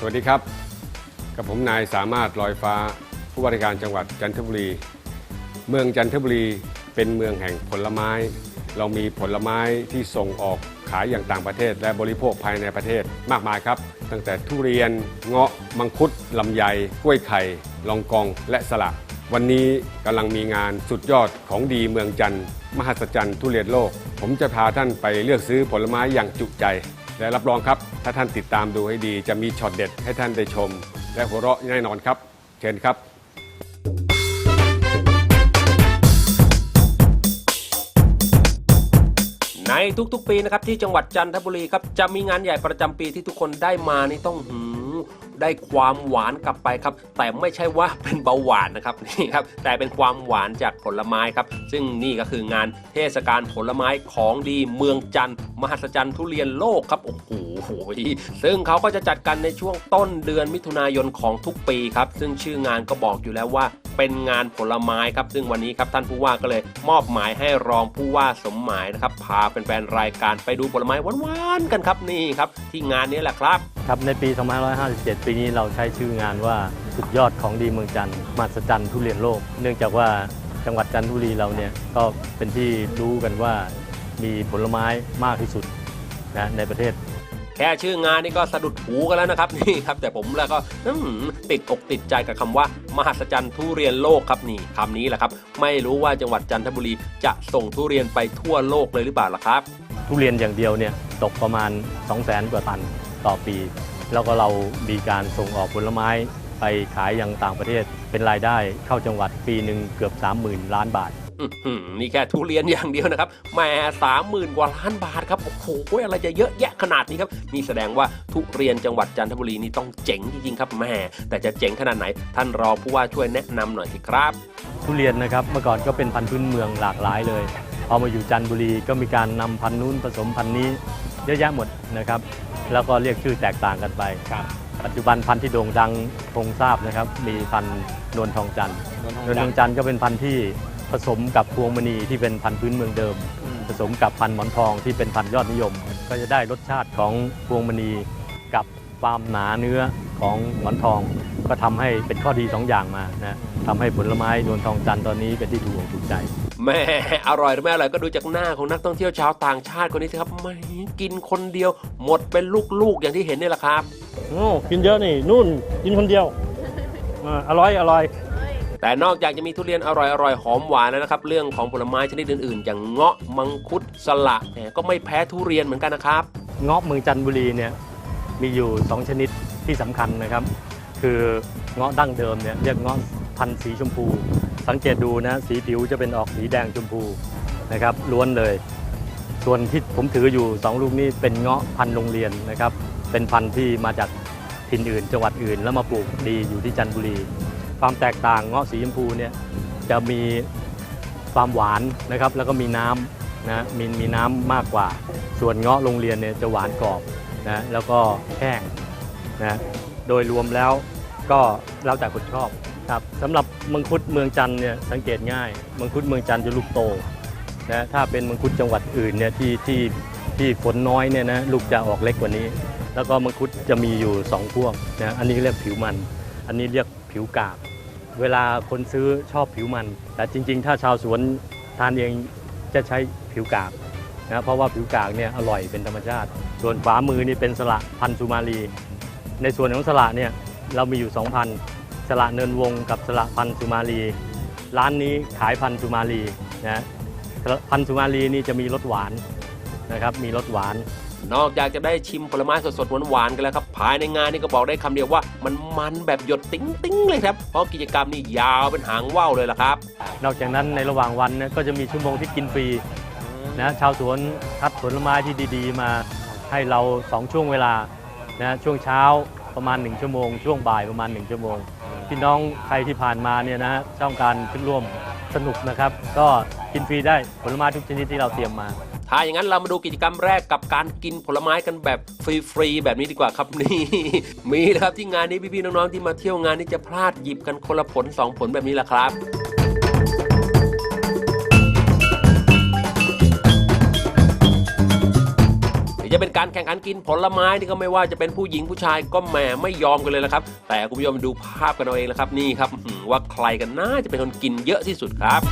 สวัสดีครับ กับผมนายสามารถลอยฟ้า ผู้ว่าราชการจังหวัดจันทบุรี เมืองจันทบุรีเป็นเมืองแห่งผลไม้ เรามีผลไม้ที่ส่งออกขายอย่างต่างประเทศ และบริโภคภายในประเทศมากมายครับ ตั้งแต่ทุเรียนเงาะมังคุดลำไยกล้วยไข่ลองกองและสละวันนี้กำลังมีงานสุดยอดของดีเมืองจันทร์มหัศจรรย์ทุเรียนโลก ผมจะพาท่านไปเลือกซื้อผลไม้อย่างจุใจ และรับรองครับ ถ้าท่านติดตามดูให้ดี จะมีช็อตเด็ดให้ท่านได้ชม และหัวเราะแน่นอนครับ เชิญครับ ทุกๆ ปีนะครับที่จังหวัดจันทบุรีครับจะมีงานใหญ่ประจำปีที่ทุกคนได้มานี่ต้องหืมได้ความหวานกลับไปครับ แต่ไม่ใช่ว่าเป็นเบาหวานนะครับนี่ครับแต่เป็นความหวานจากผลไม้ครับ ซึ่งนี่ก็คืองานเทศกาลผลไม้ของดีเมืองจันทร์มหัศจรรย์ทุเรียนโลกครับโอ้โหซึ่งเขาก็จะจัดกันในช่วงต้นเดือนมิถุนายนของทุกปีครับ ซึ่งชื่องานก็บอกอยู่แล้วว่า เป็นงานผลไม้ครับ ซึ่งวันนี้ครับท่านผู้ว่าก็เลยมอบหมายให้รองผู้ว่าสมหมายนะครับพาแฟนๆรายการไปดูผลไม้หวานๆกันครับนี่ครับที่งานนี้แหละครับ ครับในปี 2557 ปีนี้เราใช้ชื่องานว่าสุดยอดของดีเมืองจันทร์มหัศจรรย์ทุเรียนโลก เนื่องจากว่าจังหวัดจันทบุรีเราเนี่ยก็เป็นที่รู้กันว่ามีผลไม้มากที่สุดนะในประเทศ แค่ชื่องานนี่ก็สะดุดหูกันแล้วนะครับนี่ครับแต่ผมแล้วก็ติดอกติดใจกับคำว่ามหัศจรรย์ทุเรียนโลกครับนี่คำนี้แหละครับ ไม่รู้ว่าจังหวัดจันทบุรีจะส่งทุเรียนไปทั่วโลกเลยหรือเปล่าล่ะครับ ทุเรียนอย่างเดียวเนี่ยตกประมาณ 200,000กว่าตันต่อปี แล้วก็เรามีการส่งออกผลไม้ไปขายยังต่างประเทศเป็นรายได้เข้าจังหวัดปีหนึ่งเกือบ 30,000 ล้านบาท นี่แค่ทุเรียนอย่างเดียวนะครับแหม่สามหมื่นกว่าล้านบาทครับ โอ้โหอะไรจะเยอะแยะขนาดนี้ครับ นี่แสดงว่าทุเรียนจังหวัดจันทบุรีนี่ต้องเจ๋งจริงๆครับแหม่แต่จะเจ๋งขนาดไหน ท่านรองผู้ว่าช่วยแนะนำหน่อยสิครับ ทุเรียนนะครับเมื่อก่อนก็เป็นพันธุ์พื้นเมืองหลากหลายเลยพอมาอยู่จันทบุรีก็มีการนำพันธุ์นู้นผสมพันธุ์นี้เยอะแยะหมดนะครับแล้วก็เรียกชื่อแตกต่างกันไปปัจจุบันพันธุ์ที่โด่งดังคงทราบนะครับ มีพันธุ์นวลทองจันทร์นวลทองจันทร์ก็เป็นพันธุ์ที่ ผสมกับพวงมณีที่เป็นพันธุ์พื้นเมืองเดิม ผสมกับพันธุ์หมอนทองที่เป็นพันธุ์ยอดนิยม ก็จะได้รสชาติของพวงมณีกับความหนาเนื้อของหมอนทอง ก็ทำให้เป็นข้อดีสองอย่างมานะทำให้ผลไม้นวลทองจันทร์ตอนนี้เป็นที่ถูกอกถูกใจแม่อร่อยหรือไม่อร่อยก็ดูจากหน้าของนักท่องเที่ยวชาวต่างชาติคนนี้สิครับไม่กินคนเดียว หมดเป็นลูกๆอย่างที่เห็นนี่แหละครับโอ้กินเยอะนี่ นู่นกินคนเดียวอ่าอร่อยอร่อย แต่นอกจากจะมีทุเรียนอร่อยๆหอมหวานแล้วนะครับ เรื่องของผลไม้ชนิดอื่นๆ อย่างเงาะมังคุดสละแหมก็ไม่แพ้ทุเรียนเหมือนกันนะครับเงาะเมืองจันทบุรีเนี่ยมีอยู่ 2 ชนิดที่สำคัญนะครับ คือเงาะดั้งเดิมเนี่ยเรียกเงาะพันธุ์สีชมพู สังเกตดูนะสีผิวจะเป็นออกสีแดงชมพูนะครับล้วนเลย ส่วนที่ผมถืออยู่ 2 ลูกนี้เป็นเงาะพันธุ์โรงเรียนนะครับเป็นพันธุ์ที่มาจากถิ่นอื่น จังหวัดอื่นแล้วมาปลูกดีอยู่ที่จันทบุรี ความแตกต่างเงาะสีชมพูเนี่ยจะมีความหวานนะครับ แล้วก็มีน้ำนะมีมีน้ำมากกว่า ส่วนเงาะโรงเรียนเนี่ยจะหวานกรอบนะแล้วก็แห้งนะโดยรวมแล้วก็แล้วแต่คนชอบครับสำหรับมังคุดเมืองจันเนี่ยสังเกตง่ายมังคุดเมืองจันจะลูกโตนะถ้าเป็นมังคุดจังหวัดอื่นเนี่ยที่ที่ที่ฝนน้อยเนี่ยนะลูกจะออกเล็กกว่านี้ แล้วก็มังคุดจะมีอยู่สองพวกนะอันนี้เรียกผิวมัน อันนี้เรียก ผิวกาบ เวลาคนซื้อชอบผิวมัน แต่จริง ๆ ถ้าชาวสวนทานเองจะใช้ผิวกาบนะเพราะว่าผิวกากเนี่ยอร่อยเป็นธรรมชาติ ส่วนขวามือนี่เป็นสละพันธุ์สุมาลี ในส่วนของสละเนี่ยเรามีอยู่ 2 พันสละเนินวงกับสละพันธุ์สุมาลี ร้านนี้ขายพันธุ์สุมาลีนะพันธุ์สุมาลีนี่จะมีรสหวานนะครับมีรสหวาน นอกจากจะได้ชิมผลไม้สดๆหวานๆกันแล้วครับ ภายในงานนี่ก็บอกได้คำเดียวว่า มันมันแบบหยดติ้งติ้งๆเลยครับ เพราะกิจกรรมนี่ยาวเป็นหางว่าวเลยล่ะครับ นอกจากนั้นในระหว่างวันเนี่ยก็จะมีชั่วโมงที่กินฟรีนะชาวสวนคัดผลไม้ที่ดีๆ มาให้เรา 2 ช่วงเวลานะช่วงเช้าประมาณ 1 ชั่วโมง ช่วงบ่ายประมาณ 1 ชั่วโมง พี่น้องใครที่ผ่านมาเนี่ยนะต้องการขึ้นร่วมสนุกนะครับ ก็กินฟรีได้ผลไม้ทุกชนิดที่เราเตรียมมา ถ้าอย่างนั้นเรามาดูกิจกรรมแรกกับการกินผลไม้กันแบบฟรีๆแบบนี้ดีกว่าครับนี่มีแล้วครับที่งานนี้พี่ๆน้องๆที่มาเที่ยวงานนี้จะพลาดหยิบกันคนละผลสองผลแบบนี้แหละครับจะเป็นการแข่งขันกินผลไม้นี่ก็ไม่ว่าจะเป็นผู้หญิงผู้ชายก็แหมไม่ยอมกันเลยละครับ แต่คุณผู้ชมดูภาพกันเอาเองนะครับนี่ครับว่าใครกันน่าจะเป็นคนกินเยอะที่สุดครับ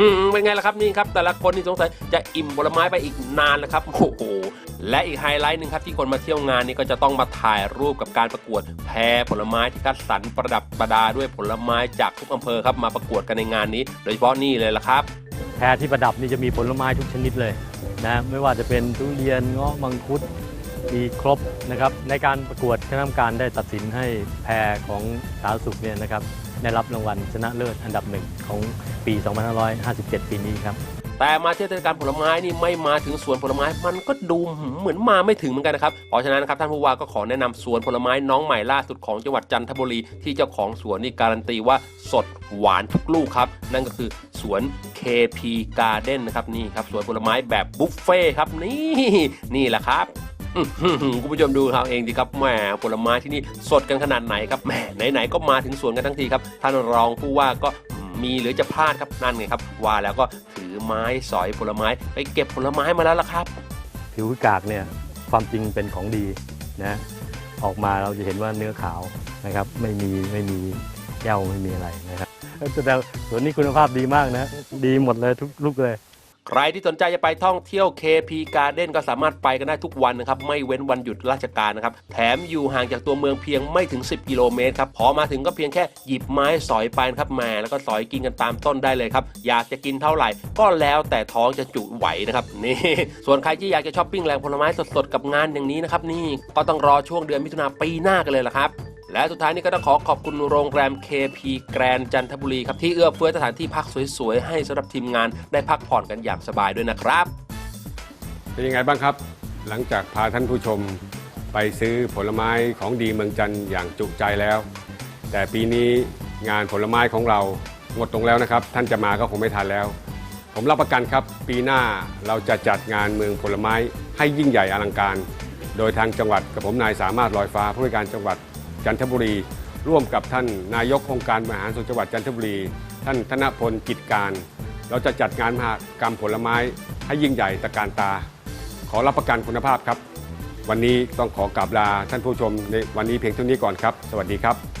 อื้อหือเป็นไงล่ะครับนี่ครับ แต่ละคนนี่สงสัยจะอิ่มผลไม้ไปอีกนานนะครับโอ้โหและอีกไฮไลท์หนึ่งครับที่คนมาเที่ยวงานนี่ก็จะต้องมาถ่ายรูปกับการประกวดแพรผลไม้ที่คัดสรรประดับประดาด้วยผลไม้จากทุกอำเภอครับมาประกวดกันในงานนี้ โดยเฉพาะนี่เลยล่ะครับแพรที่ประดับนี่จะมีผลไม้ทุกชนิดเลยนะไม่ว่าจะเป็นทุเรียนเงาะมังคุดมีครบนะครับในการประกวดคณะกรรมการได้ตัดสินให้แพรของสาธารณสุขเนี่ยนะครับ ได้รับรางวัลชนะเลิศอันดับหนึ่งของปี 2557 ปีนี้ครับ แต่มาเที่ยวเทศกาลผลไม้นี่ไม่มาถึงสวนผลไม้มันก็ดูเหมือนมาไม่ถึงเหมือนกันนะครับเพราะฉะนั้นนะครับท่านผู้ว่าก็ขอแนะนำสวนผลไม้น้องใหม่ล่าสุดของจังหวัดจันทบุรีที่เจ้าของสวนนี่การันตีว่าสดหวานทุกลูกครับ นั่นก็คือสวน KP Garden นะครับนี่ครับสวนผลไม้แบบบุฟเฟ่ครับนี่นี่แหละครับ คุณผู้ชมดูเอาเองดีครับแหมผลไม้ที่นี่สดกันขนาดไหนครับแหมไหนๆก็มาถึงสวนกันทั้งทีครับท่านรองผู้ว่าก็มีหรือจะพลาดครับนั่นไงครับ ว่าแล้วก็ถือไม้สอยผลไม้ ไปเก็บผลไม้มาแล้วล่ะครับ ผิวกากเนี่ยความจริงเป็นของดีนะออกมาเราจะเห็นว่าเนื้อขาวนะครับ ไม่มีไม่มีแก้วไม่มีอะไรนะครับแต่สวนนี้คุณภาพดีมากนะ ดีหมดเลยทุกลูกเลย ใครที่สนใจจะไปท่องเที่ยว KP Garden ก็สามารถไปกันได้ทุกวันนะครับ ไม่เว้นวันหยุดราชการนะครับ แถมอยู่ห่างจากตัวเมืองเพียงไม่ถึง 10 กิโลเมตรครับ พอมาถึงก็เพียงแค่หยิบไม้สอยไปนะครับแหมแล้วก็สอยกินกันตามต้นได้เลยครับ อยากจะกินเท่าไหร่ ก็แล้วแต่ท้องจะจุไหวนะครับนี่ ส่วนใครที่อยากจะช้อปปิ้งแหล่งผลไม้สดๆกับงานอย่างนี้นะครับนี่ก็ต้องรอช่วงเดือนมิถุนาปีหน้ากันเลยละครับ และสุดท้ายนี้ก็ต้องขอขอบคุณโรงแรม KP แกรนจันทบุรีครับที่เอื้อเฟื้อสถานที่พักสวยๆให้สำหรับทีมงานได้พักผ่อนกันอย่างสบายด้วยนะครับ เป็นยังไงบ้างครับ หลังจากพาท่านผู้ชมไปซื้อผลไม้ของดีเมืองจันทร์อย่างจุใจแล้ว แต่ปีนี้งานผลไม้ของเราหมดลงแล้วนะครับ ท่านจะมาก็คงไม่ทันแล้ว ผมรับประกันครับ ปีหน้าเราจะจัดงานเมืองผลไม้ให้ยิ่งใหญ่อลังการ โดยทางจังหวัดกับผมนายสามารถลอยฟ้าผู้ว่าการจังหวัด จันทบุรี ร่วมกับท่านนายกองค์การมหารส่วนจังหวัดจันทบุรี ท่านธนพลกิจการ เราจะจัดงานมหกรรมผลไม้ให้ยิ่งใหญ่ตะการตา ขอรับประกันคุณภาพครับ วันนี้ต้องขอกราบลาท่านผู้ชมในวันนี้เพียงเท่านี้ก่อนครับ สวัสดีครับ